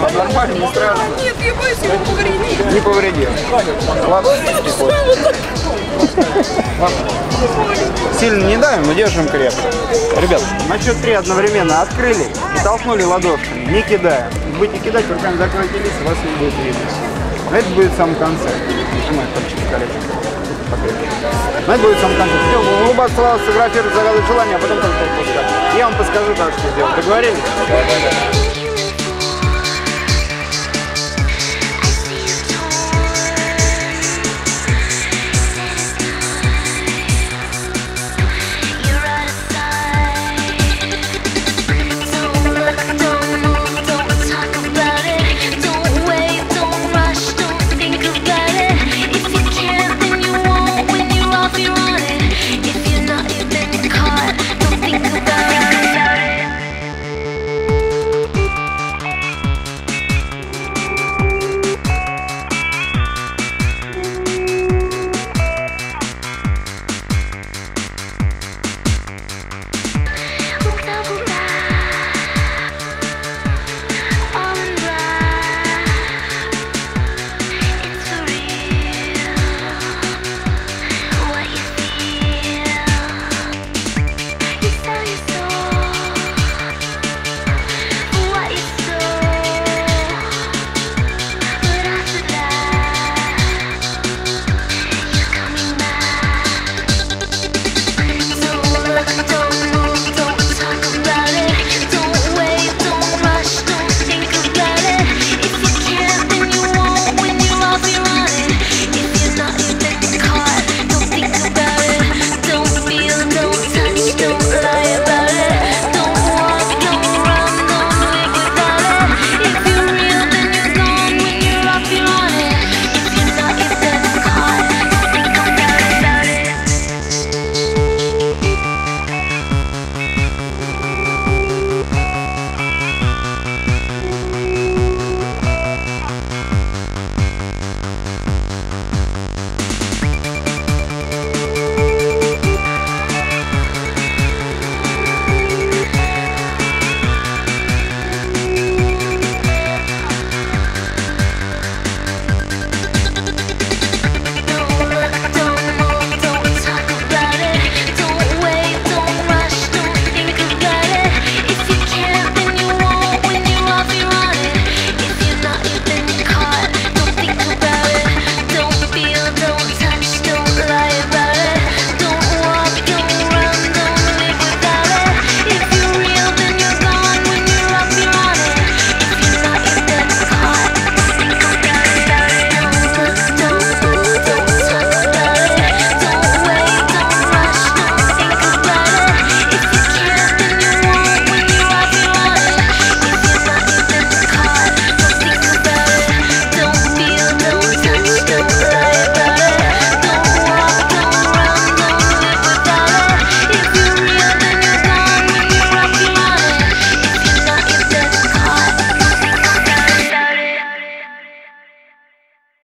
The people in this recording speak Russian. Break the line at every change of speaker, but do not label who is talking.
Ну, нормально, не страшно.
А нет, я боюсь его повредить.
Не повреди. Ладно, ну, Сильно не давим, но держим крепко. Ребят, на счет три одновременно открыли и толкнули ладошками, не кидая. Будете кидать, руками закройте у вас не будет видно. Это будет в самом конце. Нажимай пальчик колечко. Покрепче. Но это будет в самом конце. Все, улыбаться, вас, сфотографировать, загадывать желание, а потом только отпускать. Я вам подскажу, как что сделать. Договорились?